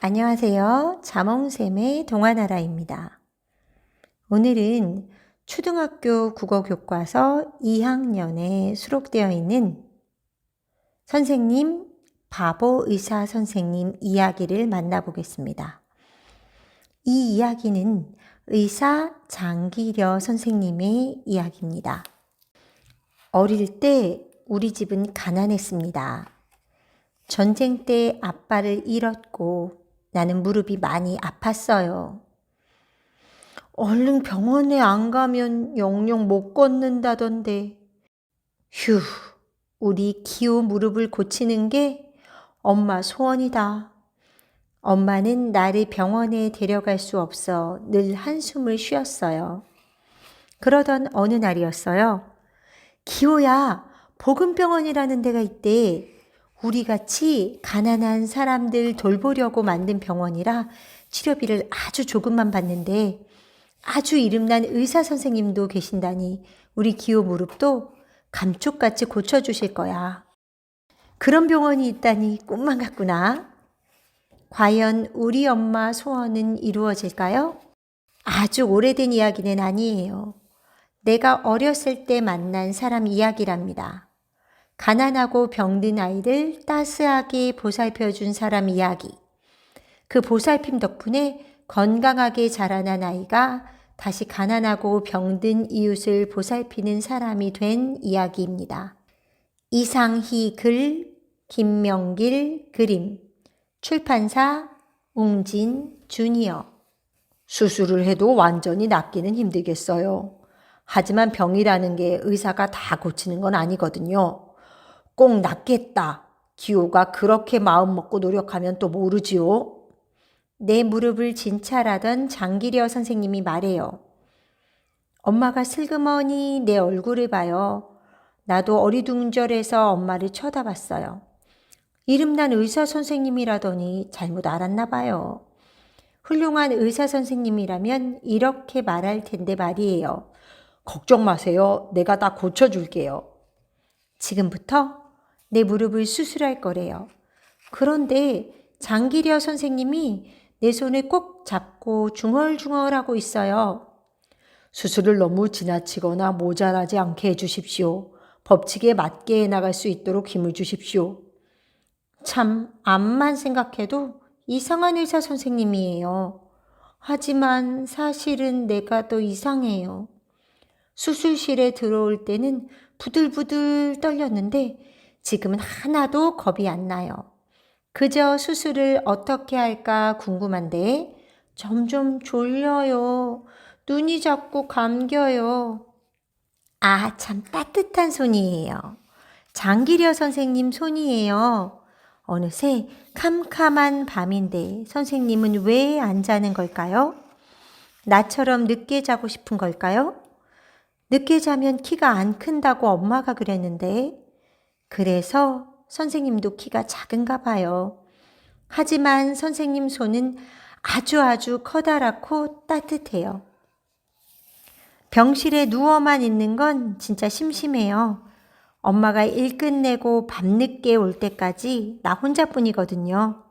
안녕하세요. 자몽샘의 동화나라입니다. 오늘은 초등학교 국어교과서 2학년에 수록되어 있는 선생님, 바보 의사 선생님 이야기를 만나보겠습니다. 이 이야기는 의사 장기려 선생님의 이야기입니다. 어릴 때 우리 집은 가난했습니다. 전쟁 때 아빠를 잃었고 나는 무릎이 많이 아팠어요. 얼른 병원에 안 가면 영영 못 걷는다던데. 휴, 우리 기호 무릎을 고치는 게 엄마 소원이다. 엄마는 나를 병원에 데려갈 수 없어 늘 한숨을 쉬었어요. 그러던 어느 날이었어요. 기호야, 복음병원이라는 데가 있대. 우리 같이 가난한 사람들 돌보려고 만든 병원이라 치료비를 아주 조금만 받는데 아주 이름난 의사 선생님도 계신다니 우리 기호 무릎도 감쪽같이 고쳐주실 거야. 그런 병원이 있다니 꿈만 같구나. 과연 우리 엄마 소원은 이루어질까요? 아주 오래된 이야기는 아니에요. 내가 어렸을 때 만난 사람 이야기랍니다. 가난하고 병든 아이를 따스하게 보살펴 준 사람 이야기. 그 보살핌 덕분에 건강하게 자라난 아이가 다시 가난하고 병든 이웃을 보살피는 사람이 된 이야기입니다. 이상희 글, 김명길 그림, 출판사 웅진 주니어. 수술을 해도 완전히 낫기는 힘들겠어요. 하지만 병이라는 게 의사가 다 고치는 건 아니거든요. 꼭 낫겠다. 기호가 그렇게 마음 먹고 노력하면 또 모르지요. 내 무릎을 진찰하던 장기려 선생님이 말해요. 엄마가 슬그머니 내 얼굴을 봐요. 나도 어리둥절해서 엄마를 쳐다봤어요. 이름난 의사 선생님이라더니 잘못 알았나 봐요. 훌륭한 의사 선생님이라면 이렇게 말할 텐데 말이에요. 걱정 마세요. 내가 다 고쳐줄게요. 지금부터 내 무릎을 수술할 거래요. 그런데 장기려 선생님이 내 손을 꼭 잡고 중얼중얼하고 있어요. 수술을 너무 지나치거나 모자라지 않게 해주십시오. 법칙에 맞게 해나갈 수 있도록 힘을 주십시오. 참, 암만 생각해도 이상한 의사 선생님이에요. 하지만 사실은 내가 더 이상해요. 수술실에 들어올 때는 부들부들 떨렸는데 지금은 하나도 겁이 안 나요. 그저 수술을 어떻게 할까 궁금한데 점점 졸려요. 눈이 자꾸 감겨요. 아, 참 따뜻한 손이에요. 장기려 선생님 손이에요. 어느새 캄캄한 밤인데 선생님은 왜 안 자는 걸까요? 나처럼 늦게 자고 싶은 걸까요? 늦게 자면 키가 안 큰다고 엄마가 그랬는데, 그래서 선생님도 키가 작은가 봐요. 하지만 선생님 손은 아주 아주 커다랗고 따뜻해요. 병실에 누워만 있는 건 진짜 심심해요. 엄마가 일 끝내고 밤늦게 올 때까지 나 혼자뿐이거든요.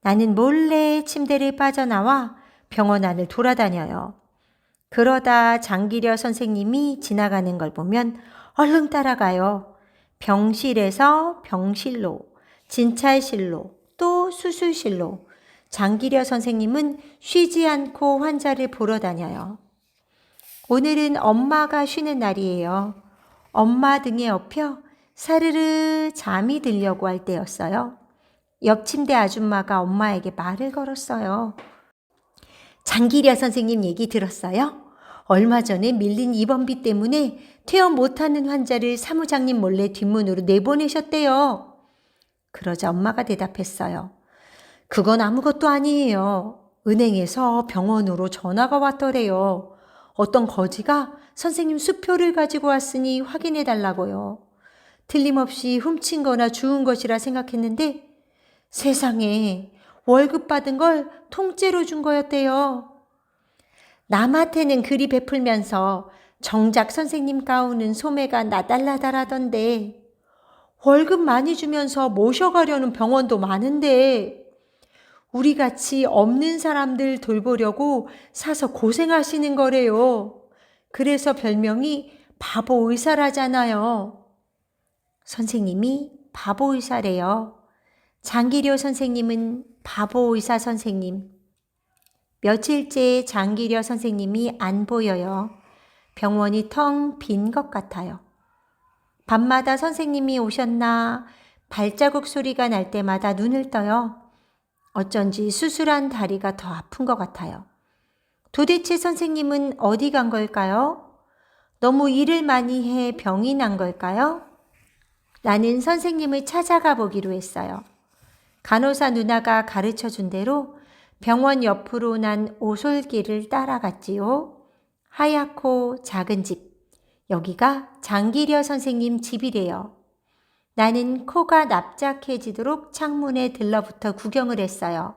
나는 몰래 침대를 빠져나와 병원 안을 돌아다녀요. 그러다 장기려 선생님이 지나가는 걸 보면 얼른 따라가요. 병실에서 병실로, 진찰실로, 또 수술실로. 장기려 선생님은 쉬지 않고 환자를 보러 다녀요. 오늘은 엄마가 쉬는 날이에요. 엄마 등에 업혀 사르르 잠이 들려고 할 때였어요. 옆 침대 아줌마가 엄마에게 말을 걸었어요. 장기려 선생님 얘기 들었어요? 얼마 전에 밀린 입원비 때문에 퇴원 못하는 환자를 사무장님 몰래 뒷문으로 내보내셨대요. 그러자 엄마가 대답했어요. 그건 아무것도 아니에요. 은행에서 병원으로 전화가 왔더래요. 어떤 거지가 선생님 수표를 가지고 왔으니 확인해 달라고요. 틀림없이 훔친 거나 주운 것이라 생각했는데 세상에 월급 받은 걸 통째로 준 거였대요. 남한테는 그리 베풀면서 정작 선생님 가우는 소매가 나달라달하던데 월급 많이 주면서 모셔가려는 병원도 많은데 우리 같이 없는 사람들 돌보려고 사서 고생하시는 거래요. 그래서 별명이 바보 의사라잖아요. 선생님이 바보 의사래요. 장기려 선생님은 바보 의사 선생님. 며칠째 장기려 선생님이 안 보여요. 병원이 텅 빈 것 같아요. 밤마다 선생님이 오셨나 발자국 소리가 날 때마다 눈을 떠요. 어쩐지 수술한 다리가 더 아픈 것 같아요. 도대체 선생님은 어디 간 걸까요? 너무 일을 많이 해 병이 난 걸까요? 나는 선생님을 찾아가 보기로 했어요. 간호사 누나가 가르쳐 준 대로 병원 옆으로 난 오솔길을 따라갔지요. 하얗고 작은 집. 여기가 장기려 선생님 집이래요. 나는 코가 납작해지도록 창문에 들러붙어 구경을 했어요.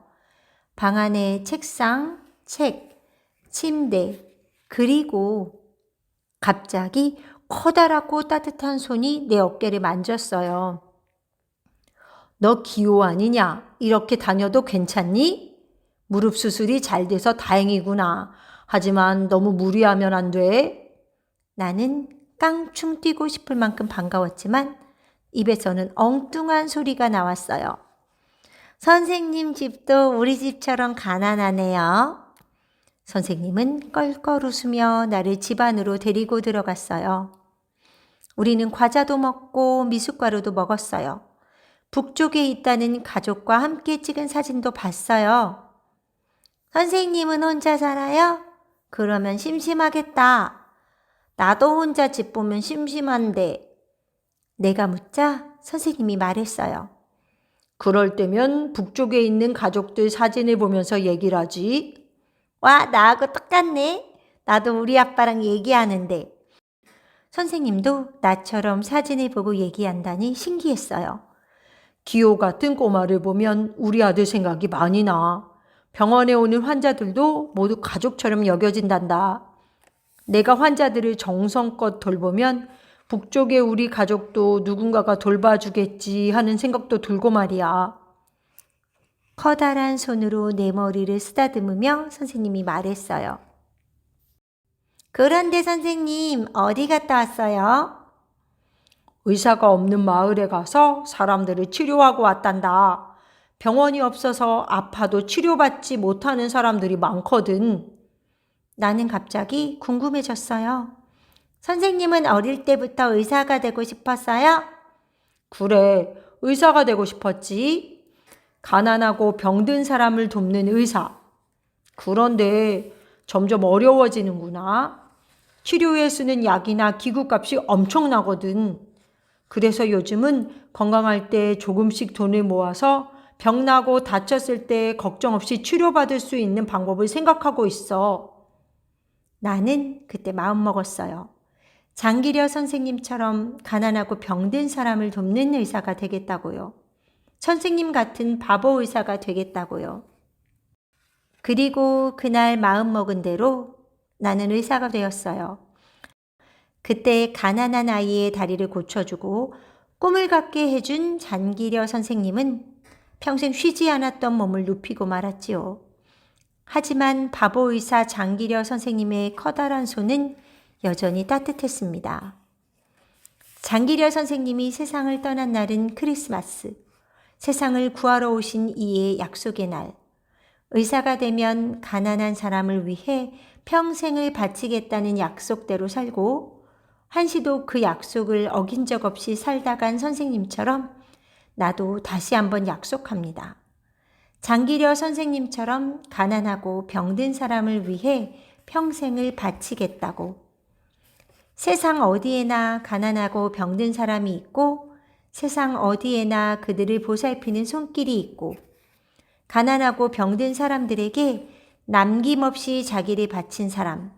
방 안에 책상, 책, 침대, 그리고 갑자기 커다랗고 따뜻한 손이 내 어깨를 만졌어요. 너 기호 아니냐? 이렇게 다녀도 괜찮니? 무릎 수술이 잘 돼서 다행이구나. 하지만 너무 무리하면 안 돼. 나는 깡충 뛰고 싶을 만큼 반가웠지만 입에서는 엉뚱한 소리가 나왔어요. 선생님 집도 우리 집처럼 가난하네요. 선생님은 껄껄 웃으며 나를 집 안으로 데리고 들어갔어요. 우리는 과자도 먹고 미숫가루도 먹었어요. 북쪽에 있다는 가족과 함께 찍은 사진도 봤어요. 선생님은 혼자 살아요? 그러면 심심하겠다. 나도 혼자 집 보면 심심한데. 내가 묻자 선생님이 말했어요. 그럴 때면 북쪽에 있는 가족들 사진을 보면서 얘기를 하지. 와, 나하고 똑같네. 나도 우리 아빠랑 얘기하는데. 선생님도 나처럼 사진을 보고 얘기한다니 신기했어요. 기호 같은 꼬마를 보면 우리 아들 생각이 많이 나. 병원에 오는 환자들도 모두 가족처럼 여겨진단다. 내가 환자들을 정성껏 돌보면 북쪽의 우리 가족도 누군가가 돌봐주겠지 하는 생각도 들고 말이야. 커다란 손으로 내 머리를 쓰다듬으며 선생님이 말했어요. 그런데 선생님, 어디 갔다 왔어요? 의사가 없는 마을에 가서 사람들을 치료하고 왔단다. 병원이 없어서 아파도 치료받지 못하는 사람들이 많거든. 나는 갑자기 궁금해졌어요. 선생님은 어릴 때부터 의사가 되고 싶었어요? 그래, 의사가 되고 싶었지. 가난하고 병든 사람을 돕는 의사. 그런데 점점 어려워지는구나. 치료에 쓰는 약이나 기구값이 엄청나거든. 그래서 요즘은 건강할 때 조금씩 돈을 모아서 병나고 다쳤을 때 걱정 없이 치료받을 수 있는 방법을 생각하고 있어. 나는 그때 마음 먹었어요. 장기려 선생님처럼 가난하고 병든 사람을 돕는 의사가 되겠다고요. 선생님 같은 바보 의사가 되겠다고요. 그리고 그날 마음 먹은 대로 나는 의사가 되었어요. 그때 가난한 아이의 다리를 고쳐주고 꿈을 갖게 해준 장기려 선생님은 평생 쉬지 않았던 몸을 눕히고 말았지요. 하지만 바보 의사 장기려 선생님의 커다란 손은 여전히 따뜻했습니다. 장기려 선생님이 세상을 떠난 날은 크리스마스. 세상을 구하러 오신 이의 약속의 날. 의사가 되면 가난한 사람을 위해 평생을 바치겠다는 약속대로 살고 한시도 그 약속을 어긴 적 없이 살다 간 선생님처럼 나도 다시 한번 약속합니다. 장기려 선생님처럼 가난하고 병든 사람을 위해 평생을 바치겠다고. 세상 어디에나 가난하고 병든 사람이 있고 세상 어디에나 그들을 보살피는 손길이 있고 가난하고 병든 사람들에게 남김없이 자기를 바친 사람,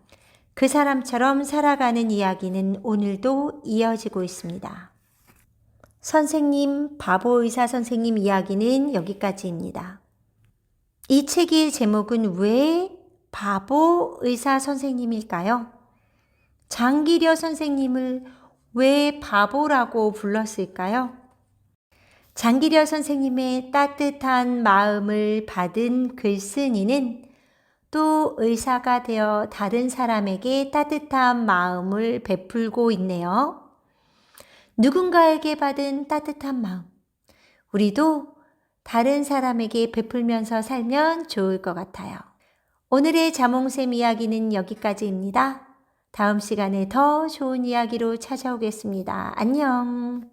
그 사람처럼 살아가는 이야기는 오늘도 이어지고 있습니다. 선생님, 바보 의사 선생님 이야기는 여기까지입니다. 이 책의 제목은 왜 바보 의사 선생님일까요? 장기려 선생님을 왜 바보라고 불렀을까요? 장기려 선생님의 따뜻한 마음을 받은 글쓴이는 또 의사가 되어 다른 사람에게 따뜻한 마음을 베풀고 있네요. 누군가에게 받은 따뜻한 마음. 우리도 다른 사람에게 베풀면서 살면 좋을 것 같아요. 오늘의 자몽샘 이야기는 여기까지입니다. 다음 시간에 더 좋은 이야기로 찾아오겠습니다. 안녕.